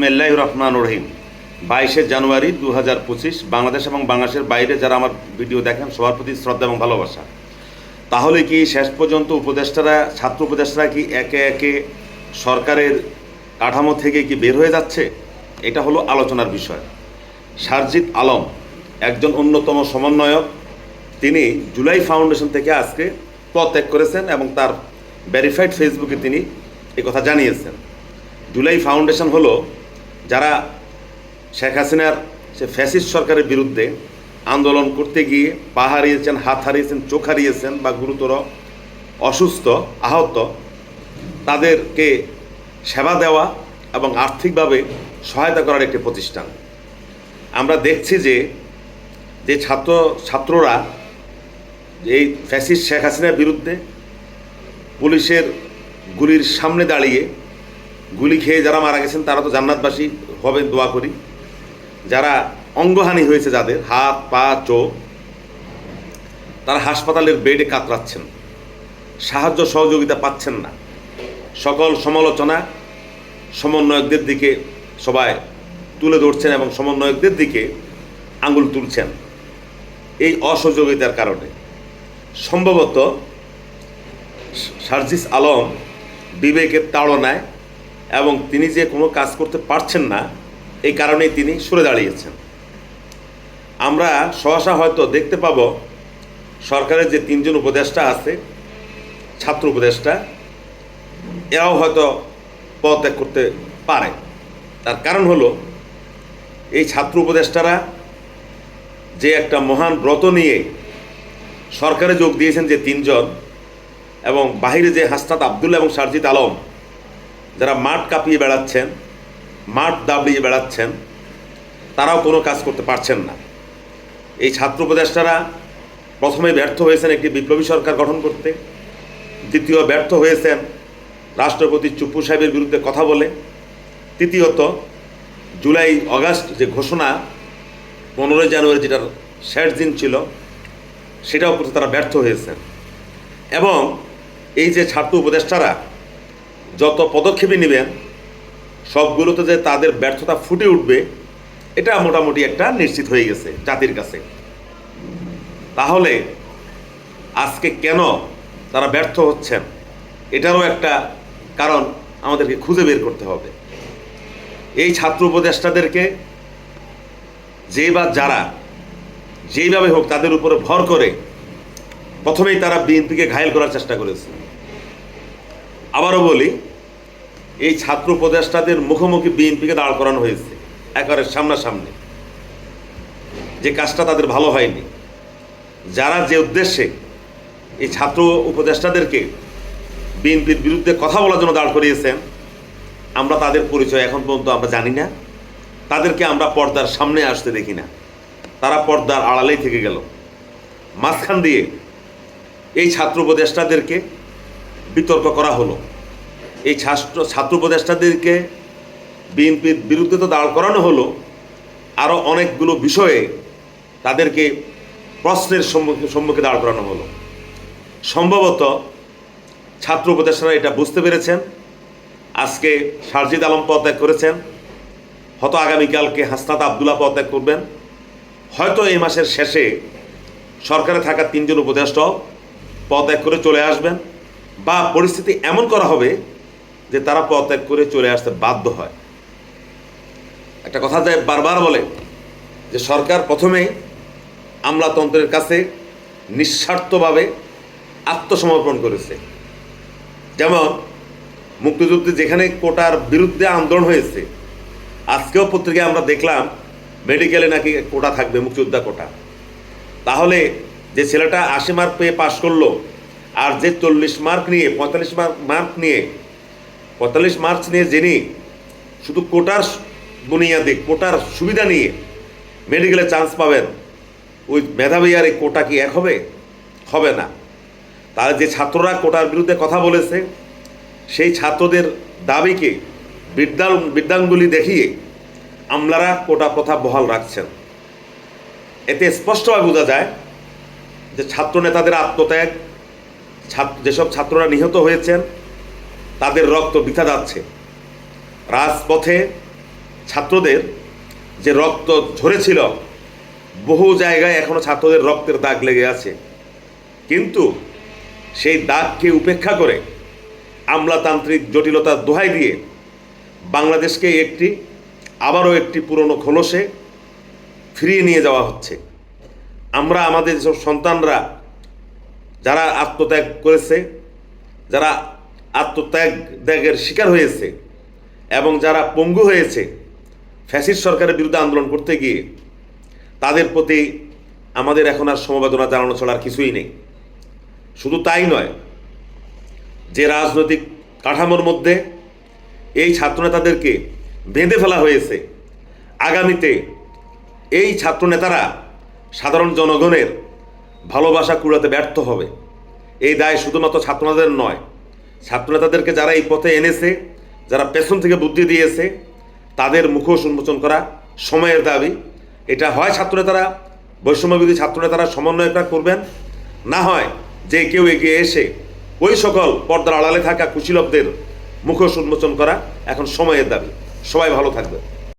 বিসমিল্লাহ রহমান রহিম। বাইশে জানুয়ারি দু হাজার পঁচিশ, বাংলাদেশ এবং বাংলাদেশের বাইরে যারা আমার ভিডিও দেখেন, সবার প্রতি শ্রদ্ধা এবং ভালোবাসা। তাহলে কি শেষ পর্যন্ত উপদেষ্টারা, ছাত্র উপদেষ্টারা কি একে একে সরকারের কাঠামো থেকে কি বের হয়ে যাচ্ছে? এটা হলো আলোচনার বিষয়। সারজিৎ আলম, একজন অন্যতম সমন্বয়ক, তিনি জুলাই ফাউন্ডেশন থেকে আজকে পদত্যাগ করেছেন এবং তার ভেরিফাইড ফেসবুকে তিনি কথা জানিয়েছেন। জুলাই ফাউন্ডেশন হলো যারা শেখ হাসিনার সে ফ্যাসিস্ট সরকারের বিরুদ্ধে আন্দোলন করতে গিয়ে পা হারিয়েছেন, হাত হারিয়েছেন, চোখ হারিয়েছেন বা গুরুতর অসুস্থ, আহত, তাদেরকে সেবা দেওয়া এবং আর্থিকভাবে সহায়তা করার একটি প্রতিষ্ঠান। আমরা দেখছি যে যে ছাত্র, ছাত্ররা এই ফ্যাসিস্ট শেখ হাসিনার বিরুদ্ধে পুলিশের গুলির সামনে দাঁড়িয়ে গুলি খেয়ে যারা মারা গেছেন, তারা তো জান্নাতবাসী হবেন দোয়া করি। যারা অঙ্গহানি হয়েছে যাদের, হাত, পা, চোখ, তারা হাসপাতালের বেডে কাতরাচ্ছেন। সাহায্য সহযোগিতা পাচ্ছেন না। সকল সমালোচনা সমন্বয়কদের দিকে সবাই তুলে ধরছেন এবং সমন্বয়কদের দিকে আঙুল তুলছেন। এই অসহযোগিতার কারণে। সম্ভবত সার্জিস আলম বিবেকের তাড়নায় এবং তিনি যে কোনো কাজ করতে পারছেন না, এই কারণেই তিনি সরে দাঁড়িয়েছেন। আমরা সহসা হয়তো দেখতে পাব সরকারের যে তিনজন উপদেষ্টা আছে, ছাত্র উপদেষ্টা, এরাও হয়তো পদত্যাগ করতে পারে। তার কারণ হলো, এই ছাত্র উপদেষ্টারা যে একটা মহান ব্রত নিয়ে সরকারে যোগ দিয়েছেন যে তিনজন, এবং বাহিরে যে হাসনাত আবদুল্লা এবং সারজিৎ আলম যারা মাঠ কাঁপিয়ে বেড়াচ্ছেন, মাঠ দাবড়িয়ে বেড়াচ্ছেন, তারাও কোনো কাজ করতে পারছেন না। এই ছাত্র উপদেষ্টারা প্রথমে ব্যর্থ হয়েছেন একটি বিপ্লবী সরকার গঠন করতে, দ্বিতীয় ব্যর্থ হয়েছেন রাষ্ট্রপতি চুপ্পু সাহেবের বিরুদ্ধে কথা বলে, তৃতীয়ত জুলাই অগাস্ট যে ঘোষণা, পনেরোই জানুয়ারি যেটার শেষ দিন ছিল, সেটাও করতে তারা ব্যর্থ হয়েছেন। এবং এই যে ছাত্র উপদেষ্টারা যত পদক্ষেপই নেবেন সবগুলোতে যে তাদের ব্যর্থতা ফুটে উঠবে, এটা মোটামুটি একটা নিশ্চিত হয়ে গেছে জাতির কাছে। তাহলে আজকে কেন তারা ব্যর্থ হচ্ছেন? এটারও একটা কারণ আমাদেরকে খুঁজে বের করতে হবে। এই ছাত্র উপদেষ্টাদেরকে যে বা যারা যেইভাবে হোক তাদের উপরে ভর করে প্রথমেই তারা বিএনপিকে ঘায়েল করার চেষ্টা করেছে। আবারও বলি এই ছাত্র উপদেষ্টাদের মুখোমুখি বিএনপিকে দাঁড় করানো হয়েছে, একেবারে সামনাসামনি। যে কাজটা তাদের ভালো হয়নি। যারা যে উদ্দেশ্যে এই ছাত্র উপদেষ্টাদেরকে বিএনপির বিরুদ্ধে কথা বলার জন্য দাঁড় করিয়েছেন, আমরা তাদের পরিচয় এখন পর্যন্ত আমরা জানি না। তাদেরকে আমরা পর্দার সামনে আসতে দেখি না। তারা পর্দার আড়ালেই থেকে গেল। মাঝখান দিয়ে এই ছাত্র উপদেষ্টাদেরকে বিতর্ক করা হলো। এই ছাত্র ছাত্র উপদেষ্টাদেরকে বিএনপির বিরুদ্ধে তো দাঁড় করানো হলো আরও অনেকগুলো বিষয়ে তাদেরকে প্রশ্নের সম্মুখে সম্মুখে দাঁড় করানো হলো। সম্ভবত ছাত্র উপদেষ্টারা এটা বুঝতে পেরেছেন। আজকে সারজিদ আলম পদত্যাগ করেছেন। হয়তো আগামীকালকে হাসনাত আবদুল্লাহ পদত্যাগ করবেন। হয়তো এই মাসের শেষে সরকারে থাকা তিনজন উপদেষ্টাও পদত্যাগ করে চলে আসবেন। বা পরিস্থিতি এমন করা হবে যে তারা পদত্যাগ করে চলে আসতে বাধ্য হয়। একটা কথা যায় বারবার বলে যে সরকার প্রথমেই আমলাতন্ত্রের কাছে নিঃস্বার্থভাবে আত্মসমর্পণ করেছে। যেমন মুক্তিযুদ্ধে যেখানে কোটার বিরুদ্ধে আন্দোলন হয়েছে, আজকেও পত্রিকায় আমরা দেখলাম মেডিকেলে নাকি কোটা থাকবে, মুক্তিযোদ্ধা কোটা। তাহলে যে ছেলেটা আশি মার্ক পেয়ে পাশ করল, আর যে চল্লিশ মার্ক নিয়ে, পঁয়তাল্লিশ মার্ক মার্ক নিয়ে পঁয়তাল্লিশ মার্চ নিয়ে যিনি শুধু কোটার বুনিয়াদে কোটার সুবিধা নিয়ে মেডিকেলে চান্স পাবেন, ওই মেধাবী আর এই কোটা কি এক হবে? হবে না। তাহলে যে ছাত্ররা কোটার বিরুদ্ধে কথা বলেছে, সেই ছাত্রদের দাবিকে বিদ্যাল, বিদ্যাঙ্গুলি দেখিয়ে আমলারা কোটা প্রথা বহাল রাখছেন। এতে স্পষ্টভাবে বোঝা যায় যে ছাত্র নেতাদের আত্মত্যাগ, ছাত্র, যেসব ছাত্ররা নিহত হয়েছেন তাদের রক্ত বৃথা যাচ্ছে। রাজপথে ছাত্রদের যে রক্ত ঝরেছিল, বহু জায়গায় এখনও ছাত্রদের রক্তের দাগ লেগে আছে। কিন্তু সেই দাগকে উপেক্ষা করে আমলাতান্ত্রিক জটিলতার দোহাই দিয়ে বাংলাদেশকে একটি, আবারও একটি পুরনো খোলসে ফিরিয়ে নিয়ে যাওয়া হচ্ছে। আমরা আমাদের যেসব সন্তানরা, যারা আত্মত্যাগ করেছে, যারা আত্মত্যাগ ত্যাগের শিকার হয়েছে এবং যারা পঙ্গু হয়েছে, ফ্যাসিস্ট সরকারের বিরুদ্ধে আন্দোলন করতে গিয়ে, তাদের প্রতি আমাদের এখন আর সমবেদনা জানানো ছাড়া আর কিছুই নেই। শুধু তাই নয়, যে রাজনৈতিক কাঠামোর মধ্যে এই ছাত্রনেতাদেরকে বেঁধে ফেলা হয়েছে, আগামীতে এই ছাত্রনেতারা সাধারণ জনগণের ভালোবাসা কুড়াতে ব্যর্থ হবে। এই দায় শুধুমাত্র ছাত্রনেতাদের নয় ছাত্রনেতাদেরকে যারা এই পথে এনেছে, যারা পেছন থেকে বুদ্ধি দিয়েছে, তাদের মুখোশ উন্মোচন করা সময়ের দাবি। এটা হয় ছাত্রনেতারা বৈষম্যবিধি ছাত্রনেতারা সমন্বয়টা করবেন। না হয় যে কেউ এগিয়ে এসে ওই সকল পর্দার আড়ালে থাকা কুশীলকদের মুখোশ উন্মোচন করা এখন সময়ের দাবি। সবাই ভালো থাকবে